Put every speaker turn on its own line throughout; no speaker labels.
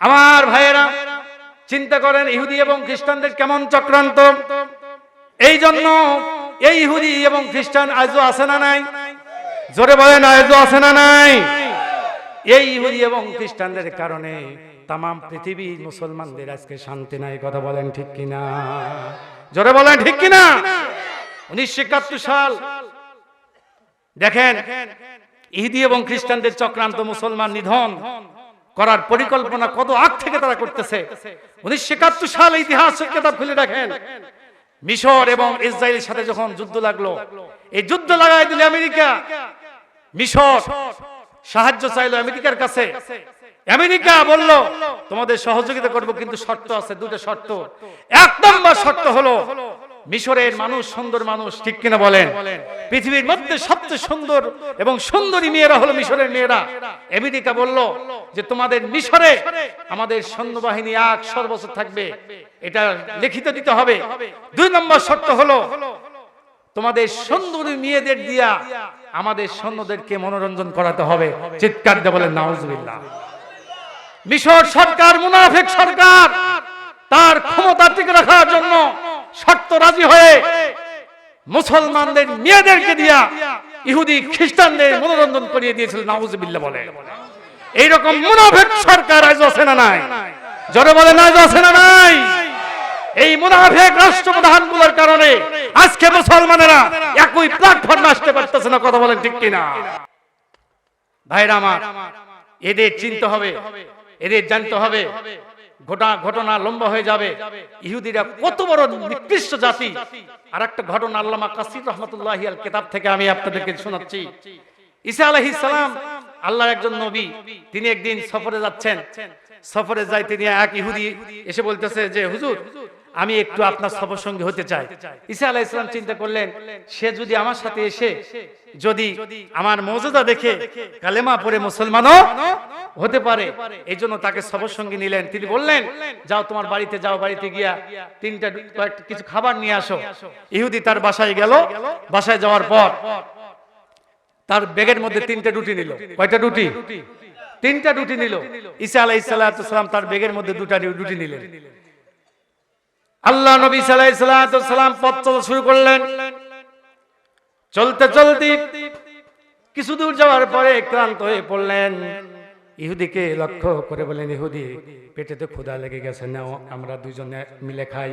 আমার ভাইয়েরা, চিন্তা করেন ইহুদি এবং খ্রিস্টানদের কেমন চক্রান্ত? এই জন্য এই ইহুদি এবং খ্রিস্টান আজও আছে না নাই? জোরে বলেন, আজও আছে না নাই? এই ইহুদি এবং খ্রিস্টানদের কারণে তাম পৃথিবী মুসলমানদের আজকে শান্তি নাই কথা বলেন ঠিক কিনা? জোরে বলেন ঠিক কিনা? উনিশশো একাত্তর সাল। দেখেন, ইহুদি এবং খ্রিস্টানদের চক্রান্ত মুসলমান নিধন। করার পরিকল্পনা কত আগ থেকে তারা করতেছে। উনিশশো একাত্তর সাল ইতিহাসের কেতাব খুলে দেখেন। মিশর এবং ইসরায়েলের সাথে যখন যুদ্ধ লাগল, এই যুদ্ধ লাগাই দিলে আমেরিকা। মিশর সাহায্য চাইলো আমেরিকার কাছে। আমেরিকা বলল, তোমাদের সহযোগিতা করব, কিন্তু শর্ত আছে দুটো শর্ত। এক নম্বর শর্ত হলো মিশরের মানুষ, সুন্দর মানুষ, ঠিক কিনা বলেন? পৃথিবীর মধ্যে সবচেয়ে সুন্দর এবং সুন্দরী মেয়েরা হলো মিশরের মেয়েরা। আমেরিকা বলল যে, তোমাদের মিশরে আমাদের সৈন্যবাহিনী এক সর্বস্ব থাকবে। এটা লিখিত দিতে হবে। দুই নম্বর শর্ত হলো, তোমাদের সুন্দরী মেয়েদের দিয়া আমাদের সৈন্যদেরকে মনোরঞ্জন করাতে হবে। চিৎকার দিয়ে বলেন, নাউজুবিল্লাহ। মিশর সরকার, মুনাফিক সরকার, তার ক্ষমতা টিকে রাখার জন্য শর্ত রাজি হয়ে মুসলমানদের, মেয়েদেরকে দিয়া ইহুদি, খ্রিস্টানদের মনোরঞ্জন করিয়ে দিয়েছিল, নাউজুবিল্লাহ বলে। এইরকম মুনাফিক সরকার আজ আছে না নাই? জোরে বলে না আছে না নাই? এই মুনাফিক রাষ্ট্রপ্রধানগুলোর কারণে আজকে মুসলমানেরা একই প্ল্যাটফর্মে আসতে পারতেছে না, কথা বলেন ঠিক কিনা? ভাইরা আমার, এদের চিনতে হবে, এদের জানতে হবে ঘটনা ঘটনা লম্বা হয়ে যাবে। ইহুদিরা কত বড় নিকৃষ্ট জাতি। আর একটা ঘটনা আল্লামা কাসির রহমতুল্লাহ আল কিতাব থেকে আমি আপনাদেরকে শোনাচ্ছি। ঈসা আলাইহিস সালাম আল্লাহর একজন নবী, তিনি একদিন সফরে যাচ্ছেন। সফরে যাই তিনি এক ইহুদি এসে বলতেছে যে, হুজুর আমি একটু আপনার সফর সঙ্গী হতে চাই। ঈসা আলাহ ইসলাম চিন্তা করলেন, সে যদি আমার সাথে এসে যদি আমার মর্যাদা দেখে কালেমা পড়ে মুসলমানও হতে পারে এই জন্য তাকে সফর সঙ্গী নিলেন। তিনি বললেন, যাও তোমার বাড়িতে যাও, বাড়িতে গিয়া তিনটা কিছু খাবার নিয়ে আসো। ইহুদি তার বাসায় গেল, বাসায় যাওয়ার পর তার ব্যাগের মধ্যে তিনটা রুটি নিল। কয়টা রুটি? তিনটা রুটি নিল। ঈসা আলাইহিস সালাম তার ব্যাগের মধ্যে দুটা রুটি নিলেন। আল্লাহ নবী সালাম পথ চলা শুরু করলেন। চলতে চলতে কিছু দূর যাওয়ার পরে ক্লান্ত হয়ে পড়লেন। ইহুদিকে লক্ষ্য করে বলেন ইহুদি পেটেতে ক্ষুধা লেগে গেছে না আমরা দুজনে মিলে খাই।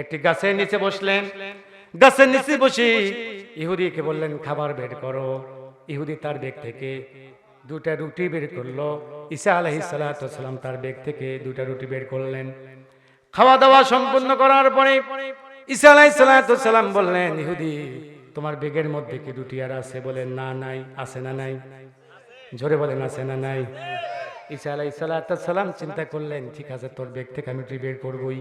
একটি গাছের নিচে বসলেন। গাছের নিচে বসে ইহুদিকে বললেন, খাবার বের করো। ইহুদি তার বেগ থেকে দুটা রুটি বের করল। ঈসা আলহিস সালাম তার বেগ থেকে দুটা রুটি বের করলেন। খাওয়া দাওয়া সম্পূর্ণ করার পরে ঈসা আলাইসালাম বললেন, ইহুদি, তোমার বেগের মধ্যে কি দুটি আর আছে? বলেন, না, নাই, আছে না নাই। জোরে বলেন, আছে না নাই? ঈসা আলাইসালাম চিন্তা করলেন, ঠিক আছে, তোর বেগ থেকে আমি রুটি বের করবই।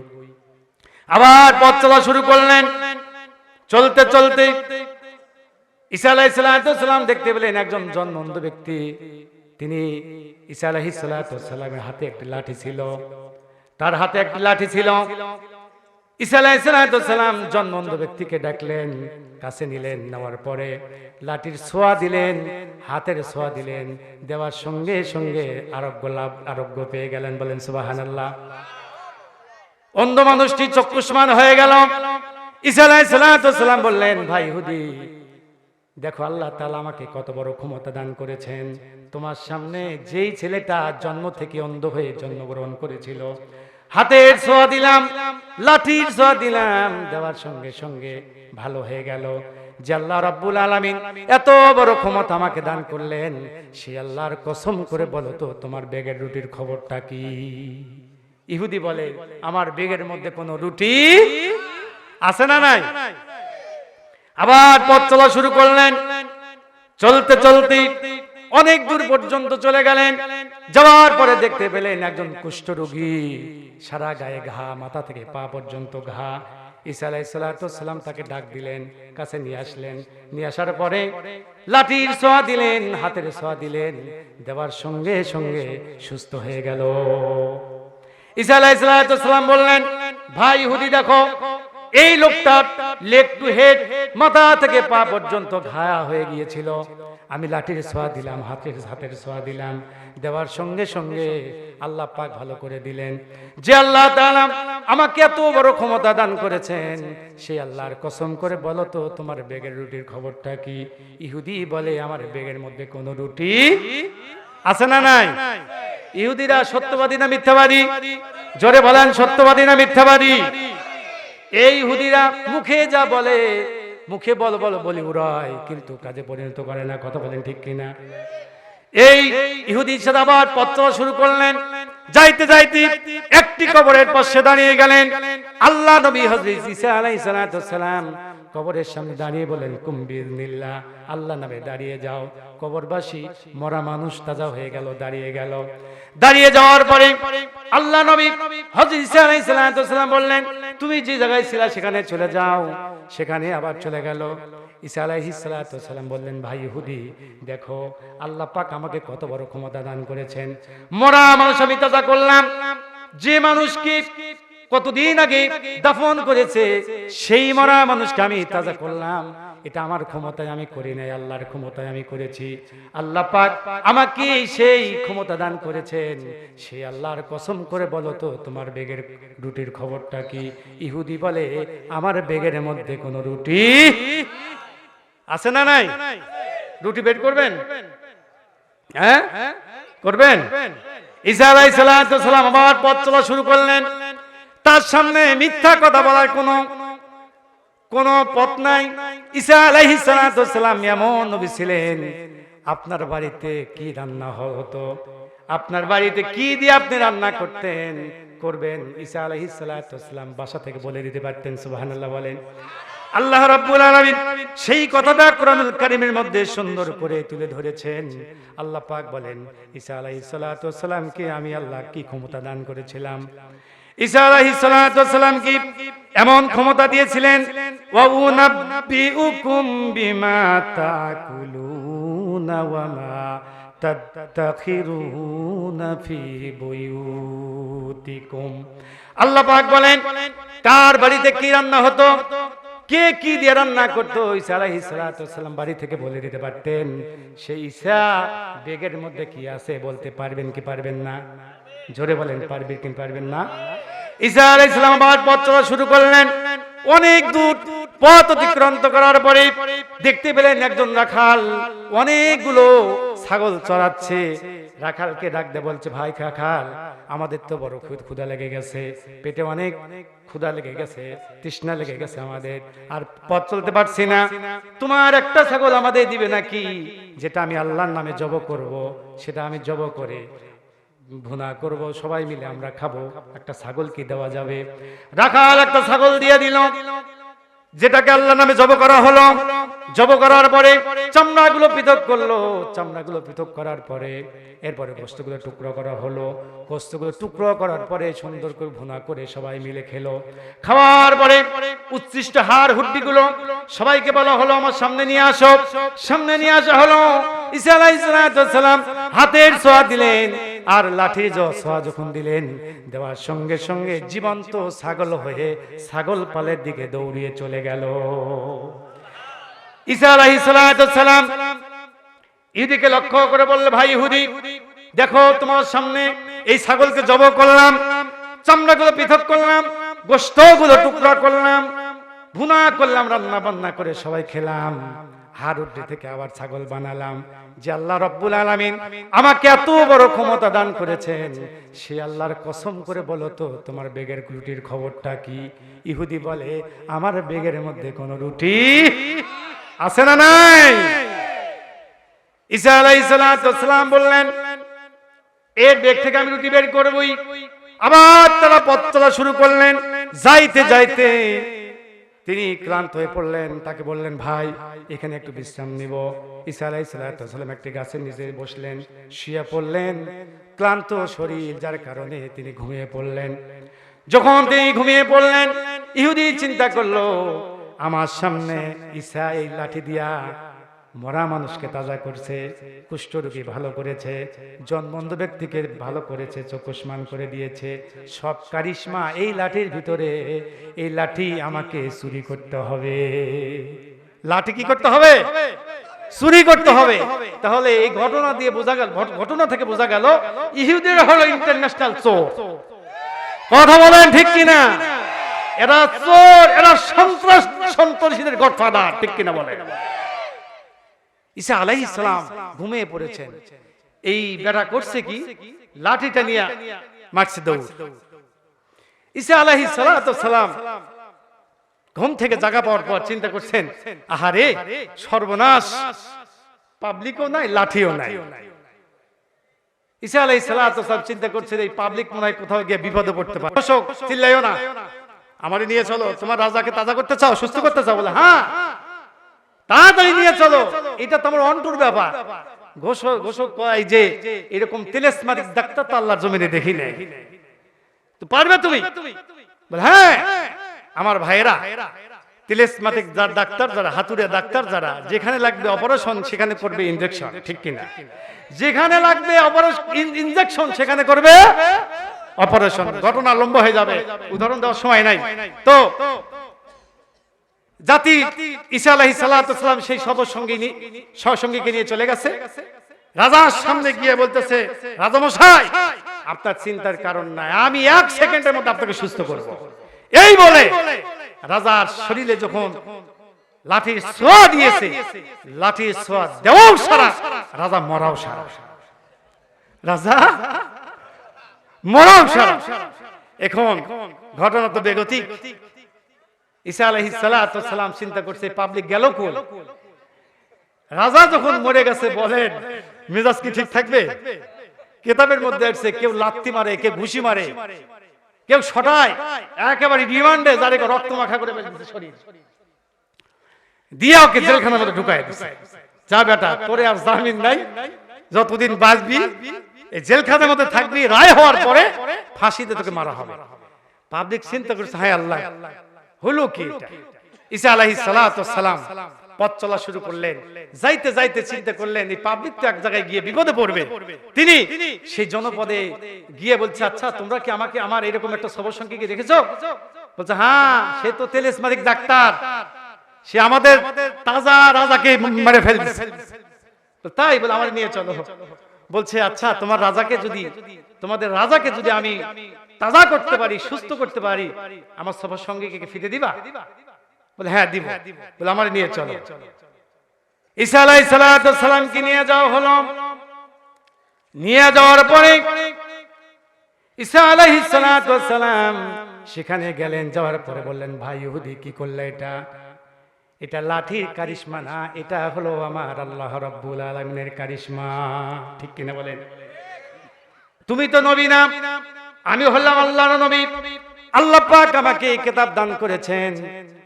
আবার পথ চলা শুরু করলেন। চলতে চলতে ঈসা আলাইসালাম দেখতে পেলেন একজন জন্মন্ধ ব্যক্তি। তিনি ঈসা আলাহিসাল্লামের হাতে একটি লাঠি ছিল। তার হাতে একটি লাঠি ছিল। ইসালাম জন্মন্ধ ব্যক্তিকে ডাকলেন, কাছে নিলেন, নেওয়ার পরে লাঠির ছোঁয়া দিলেন, হাতের ছোঁয়া দিলেন, দেওয়ার সঙ্গে সঙ্গে আরোগ্য লাভ, আরোগ্য পেয়ে গেলেন, বলেন সুবাহান অন্ধ মানুষটি চক্ষুষ্মান হয়ে গেল। ইসালাম বললেন, ভাই হুদি, দেখো আল্লাহ তালা আমাকে কত বড় ক্ষমতা দান করেছেন। তোমার সামনে যেই ছেলেটা জন্ম থেকে অন্ধ হয়ে জন্মগ্রহণ করেছিল হাতের ছোঁয়া দিলাম, লাঠির ছোঁয়া দিলাম, দেওয়ার সঙ্গে সঙ্গে ভালো হয়ে গেল। যে আল্লাহ রাব্বুল আলামিন এত বড় ক্ষমতা আমাকে দান করলেন, সে আল্লাহর কসম করে বলো তো, তোমার বেগের রুটির খবরটা কি? ইহুদি বলে, আমার বেগের মধ্যে কোনো রুটি আছে না নাই? আবার পথ চলা শুরু করলেন। চলতে চলতে অনেক দূর পর্যন্ত চলে গেলেন। যাওয়ার পরে দেখতে পেলেন একজন কুষ্ঠ রোগী সারা গায়ে ঘা, মাথা থেকে পা পর্যন্ত ঘা। ঈসা তাকে ডাক দিলেন, কাছে নিয়ে আসলেন। নিয়ে আসার পরে লাঠির ছোঁয়া দিলেন, হাতের ছোঁয়া দিলেন। দেওয়ার সঙ্গে সঙ্গে সুস্থ হয়ে গেল। ঈসা আলাইসালাম বললেন, ভাই হুদি, দেখো, এই লোকটা লেগ টু হেড, মাথা থেকে পা পর্যন্ত ঘা হয়ে গিয়েছিল। আমি লাঠির ছোঁয়া দিলাম, হাতের হাতের ছোঁয়া দিলাম। দেওয়ার সঙ্গে সঙ্গে আল্লাহ পাক ভালো করে দিলেন। যে আল্লাহ আমাকে এত বড় ক্ষমতা দান করেছেন, সেই আল্লাহর কসম করে বলো তো, তোমার বেগের রুটির খবরটা কি? ইহুদি বলে, আমার বেগের মধ্যে কোনো রুটি আছে না নাই? ইহুদিরা সত্যবাদী না মিথ্যাবাদী? জোরে বলেন, সত্যবাদী না মিথ্যাবাদী? এই হুদিরা মুখে যা বলে মুখে বল বল, বলি উড়ায় কিন্তু কাজে পরিণত করে না, কথা বলেন ঠিক কিনা? এই ইহুদি সাদাবাদ পত্র শুরু করলেন। যাইতে যাইতে একটি কবরের পাশে দাঁড়িয়ে গেলেন। আল্লাহ নবী হযরত ঈসা আলাইহিস সালাম কবরের সামনে দাঁড়িয়ে বলেন কুম্বির নিল্লা আল্লাহ নামে দাঁড়িয়ে যাও। কবরবাসী মরা মানুষ তাজা হয়ে গেল, দাঁড়িয়ে গেল। দাঁড়িয়ে যাওয়ার পরে আল্লাহ নবী আলাইহিস বললেন, তুমি যে জায়গায় ছিলা সেখানে চলে যাও। সেখানে আবার চলে গেল। ঈসা আলাইহিস বললেন, ভাই ইহুদি, দেখো, আল্লাহ পাক আমাকে কত বড় ক্ষমতা দান করেছেন। মরা মানুষ আমি তাজা করলাম। যে মানুষকে কতদিন আগে দাফন করেছে, সেই মরা মানুষকে আমি তাজা করলাম। এটা আমার ক্ষমতায় আমি করি নাই, আল্লাহর ক্ষমতায় আমি করেছি। আল্লাহ পাক আমাকে সেই ক্ষমতা দান করেছেন। সেই আল্লাহর কসম করে বলো তো, তোমার বেগের রুটির খবরটা কি? ইহুদি বলে, আমার বেগের মধ্যে কোনো রুটি আছে না নাই? রুটি বের করবেন? হ্যাঁ? করবেন? ঈসা আলাইহিস সালাম আবার পথ চলা শুরু করলেন। তার সামনে মিথ্যা কথা বলার কোনো, কোন পথ নাই। ঈসা আলাইহিস সালাম এমন নবী ছিলেন, আপনার বাড়িতে কি রান্না হতো? আপনার বাড়িতে কি দিয়ে আপনি রান্না করতেন? করবেন, ঈসা আলাইহিস সালাম বাসা থেকে বলে দিতে পারতেন, সুবহানাল্লাহ বলেন। আল্লাহ রাব্বুল আলামিন সেই কথাটা কোরআনুল কারীমের মধ্যে সুন্দর করে তুলে ধরেছেন। আল্লাহ পাক বলেন, ঈসা আলাইহিস সালামকে আমি আল্লাহ কি ক্ষমতা দান করেছিলাম? ঈসা কি এমন ক্ষমতা দিয়েছিলেন? ওয়া বলেন তার বাড়িতে কি রান্না হতো? কে কি দিয়ে রান্না করতো? ঈসা বাড়ি থেকে বলে দিতে পারতেন। সেই ঈসা বেগের মধ্যে কি আছে বলতে পারবেন কি পারবেন না? জোরে বলেন, পারবেন কি পারবেন না? ঈসা আবার পথ চলা শুরু করলেন। অনেক দূর পথ অতিক্রান্ত করার পরে দেখতে পেলেন একজন রাখাল। অনেকগুলো ছাগল চড়াচ্ছে। রাখালকে ডাক দে বলছে, ভাই আমাদের তো বড় ক্ষুদ- লেগে গেছে। পেটে অনেক ক্ষুধা লেগে গেছে, তৃষ্ণা লেগে গেছে আমাদের। আর পথ চলতে পারছি না। তোমার একটা ছাগল আমাদের দিবে নাকি? যেটা আমি আল্লাহর নামে জব করব, সেটা আমি জব করে ভুনা করব, সবাই মিলে আমরা খাব। একটা ছাগল কি দেওয়া যাবে? রাখাল, একটা ছাগল দিয়ে দিল। যেটাকে আল্লাহ নামে জব করা হলো। জব করার পরে চামড়াগুলো পৃথক করল। চামড়াগুলো পৃথক করার পরে এরপরে গোস্তগুলো টুকরো করা হলো। গোস্তগুলো টুকরো করার পরে সুন্দর করে ভুনা করে সবাই মিলে খেলো। খাওয়ার পরে উচ্ছিষ্ট হাড় হুড্ডিগুলো সবাইকে বলা হলো, আমার সামনে নিয়ে আসো। সামনে নিয়ে আসা হলো। আলাইহিস হাতের ছোঁয়া দিলেন আর লাঠির জ- ছোঁয়া যখন দিলেন, দেওয়ার সঙ্গে সঙ্গে জীবন্ত ছাগল হয়ে ছাগল পালের দিকে দৌড়িয়ে চলে গেল। ঈসা আলাইহিস সালাম ইহুদিকে লক্ষ্য করে বললে, ভাই ইহুদি, দেখো তোমার সামনে এই ছাগলকে জব করলাম, চামড়াগুলো পৃথক করলাম গোস্তগুলো টুকরা করলাম, ভুনা করলাম রান্না বান্না করে সবাই খেলাম। হাড় উড্ডি থেকে আবার ছাগল বানালাম। যে আল্লাহ রব্বুল আলামিন আমাকে এত বড় ক্ষমতা দান করেছেন, সে আল্লাহর কসম করে বলো তো, তোমার বেগের রুটির খবরটা কি? ইহুদি বলে, আমার বেগের মধ্যে কোনো রুটি আছে না নাই? ঈসা আলাইহিস সালাম বললেন, এর বেগ থেকে আমি রুটি বের করবই। আবার তারা পথ চলা শুরু করলেন। যাইতে যাইতে তিনি ক্লান্ত হয়ে পড়লেন। তাকে বললেন, ভাই, এখানে একটু বিশ্রাম নিব। ঈসা সালাম একটি গাছের নিচে বসলেন, শুয়ে পড়লেন। ক্লান্ত শরীর, যার কারণে তিনি ঘুমিয়ে পড়লেন। যখন তিনি ঘুমিয়ে পড়লেন, ইহুদি চিন্তা করল আমার সামনে ঈসা এই লাঠি দিয়া মরা মানুষকে তাজা করছে কুষ্ঠরোগী ভালো করেছে, জন্মন্ধ ব্যক্তিকে ভালো করেছে, চক্ষুষ্মান করে দিয়েছে। সব কারিশমা এই লাঠির ভিতরে, এই লাঠি আমাকে চুরি করতে হবে। লাঠি কি করতে হবে? চুরি করতে হবে। তাহলে এই ঘটনা দিয়ে বোঝা গেল ঘটনা থেকে বোঝা গেল, ইহুদের হলো ইন্টারন্যাশনাল চোর। কথা বলেন ঠিক কিনা? এরা চোর, এরা সন্ত্রাস সন্ত্রাসীদের গডফাদার, ঠিক কিনা বলেন? ঈসা আলাইহিস সালাম ঘুমিয়ে পড়েছেন। এই বেটা করছে কি? লাঠিটা নিয়ে মারছে দৌড়। ঈসা সালাতু সালাম ঘুম থেকে জাগা পাওয়ার পর চিন্তা করছেন, আহারে, সর্বনাশ, পাবলিকও নাই, লাঠিও নাই। ঈসা সালাতু সালাম চিন্তা করছেন, এই পাবলিক মনে হয় কোথাও গিয়ে বিপদে পড়তে পারে। চিল্লাইও না। আমারে নিয়ে চলো। তোমার রাজাকে তাজা করতে চাও সুস্থ করতে চাও বলে হ্যাঁ। তাড়াতাড়ি নিয়ে চলো। এটা তোমার অন্টুর ব্যাপার। ঘোষক ঘোষক কয় যে এরকম তেলেসমারিক ডাক্তার তো আল্লাহর জমিনে দেখি নাই। তো পারবে তুমি? বলে হ্যাঁ। আমার ভাইয়েরা তিলেসমাতিক যার ডাক্তার যারা হাতুড়ে ডাক্তার যারা যেখানে লাগবে অপারেশন সেখানে করবে ইনজেকশন ঠিক কিনা? যেখানে লাগবে অপারেশন ইনজেকশন সেখানে করবে অপারেশন, ঘটনা লম্ব হয়ে যাবে। উদাহরণ দেওয়ার সময় নাই। তো, জাতি ঈসা আলাইহিস সালাতু সালাম সেই সদসঙ্গী নি- সহসঙ্গীকে নিয়ে চলে গেছে। রাজার সামনে গিয়ে বলতেছে রাজামশাই আপনার চিন্তার কারণ নাই। আমি এক সেকেন্ডের মধ্যে আপনাকে সুস্থ করব। এই বলে রাজার শরীরে যখন লাঠির ছোঁয়া দিয়েছে, লাঠির ছোঁয়া দেওয়াও সারা, রাজা মরাও সারা। রাজা মরাও সারা এখন ঘটনা তো বেগতিক। ঈসা সালাতু সালাম চিন্তা করছে পাবলিক গেল কোন রাজা যখন মরে গেছে, বলেন, মেজাজ কি ঠিক থাকবে? কিতাবের মধ্যে আছে কেউ লাত্তি মারে, কেউ ঘুষি মারে, কেউ ছটায়, একেবারে রিমান্ডে যারে রক্ত মাখা করে ফেলছে শরীর। দিয়া ওকে জেলখানার মধ্যে ঢুকায় দিছে। যা বেটা, তোরে আর জামিন নাই, যতদিন বাঁচবি এই জেলখানার মধ্যে থাকবি, রায় হওয়ার পরে ফাঁসিতে তোকে মারা হবে। পাবলিক চিন্তা করছে, হায় আল্লাহ। হলো কি? ঈসা আলাইহিস সালাতু সালাম পথ চলা শুরু করলেন। যাইতে যাইতে চিন্তা করলেন, এই পাবলিক তো এক জায়গায় গিয়ে বিপদে পড়বে। তিনি সেই জনপদে গিয়ে বলছে আচ্ছা তোমরা কি আমাকে আমার এরকম একটা সবর সঙ্গীকে দেখেছ? বলছে হ্যাঁ সে তো তেলেসমারিক ডাক্তার। সে আমাদের তাজা রাজাকে মেরে ফেলবে। তাই বলে, আমার নিয়ে চলো। বলছে আচ্ছা তোমার রাজাকে যদি তোমাদের রাজাকে যদি আমি তাজা করতে পারি সুস্থ করতে পারি আমার সবার সঙ্গে কে ফিরে দিবা? বলে হ্যাঁ দিব। বলে আমার নিয়ে চলো। ঈসা আলাইহিস সালামকে নিয়ে যাওয়া হলো? নিয়ে যাওয়ার পরে ঈসা আলাইহিস সালাম সেখানে গেলেন যাওয়ার পরে বললেন ভাই ইহুদি কি করলে এটা? এটা লাঠির কারিশমা না, এটা হলো আমার আল্লাহ রব্বুল আলমিনের কারিশমা। ঠিক কিনা বলেন? তুমি তো নবী না, আমি হলাম আল্লাহর নবী। আল্লাহ পাক আমাকে এই কিতাব দান করেছেন।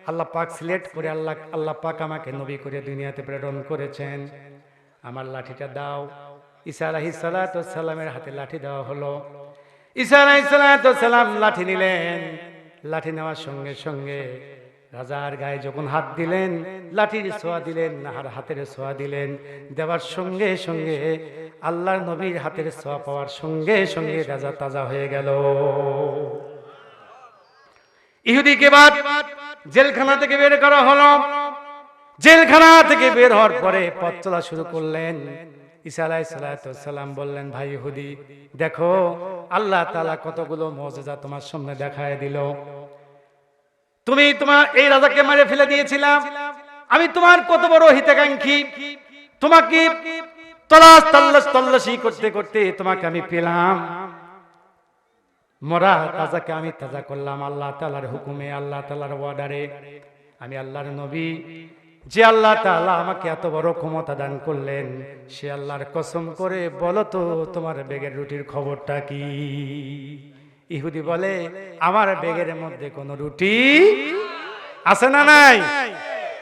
আল্লাহ পাক সিলেক্ট করে আল্লাহ আল্লাহ পাক আমাকে নবী করে দুনিয়াতে প্রেরণ করেছেন। আমার লাঠিটা দাও। ঈসা আলাইহিস সালাতু সালামের হাতে লাঠি দেওয়া হলো। ঈসা সালাতু সালাম লাঠি নিলেন। লাঠি নেওয়ার সঙ্গে সঙ্গে রাজার গায়ে যখন হাত দিলেন, লাঠির ছোঁয়া দিলেন আর হাতের ছোঁয়া দিলেন, দেওয়ার সঙ্গে সঙ্গে, আল্লাহর নবীর হাতের ছোঁয়া পাওয়ার সঙ্গে সঙ্গে রাজা তাজা হয়ে গেল। ইহুদিকে বাদ? জেলখানা থেকে বের করা হলো। জেলখানা থেকে বের হওয়ার পরে পথ চলা শুরু করলেন। ঈসা সালাম বললেন, ভাই ইহুদি, দেখো, আল্লাহ তাআলা কতগুলো মজেজা তোমার সামনে দেখায় দিল। তুমি তোমার এই রাজাকে মেরে ফেলে দিয়েছিলাম। আমি তোমার কত বড় হিতাকাঙ্ক্ষী। তোমাকে তলাশ তল্লাশ তল্লাশি করতে করতে তোমাকে আমি পেলাম। মরা রাজাকে আমি তাজা করলাম আল্লাহ তালার হুকুমে, আল্লাহ তালার অর্ডারে আমি আল্লাহর নবী। যে আল্লাহ তাআলা আমাকে এত বড় ক্ষমতা দান করলেন, সে আল্লাহর কসম করে বলো তো, তোমার বেগের রুটির খবরটা কি? ইহুদি বলে আমার বেগের মধ্যে কোনো রুটি আছে না নাই।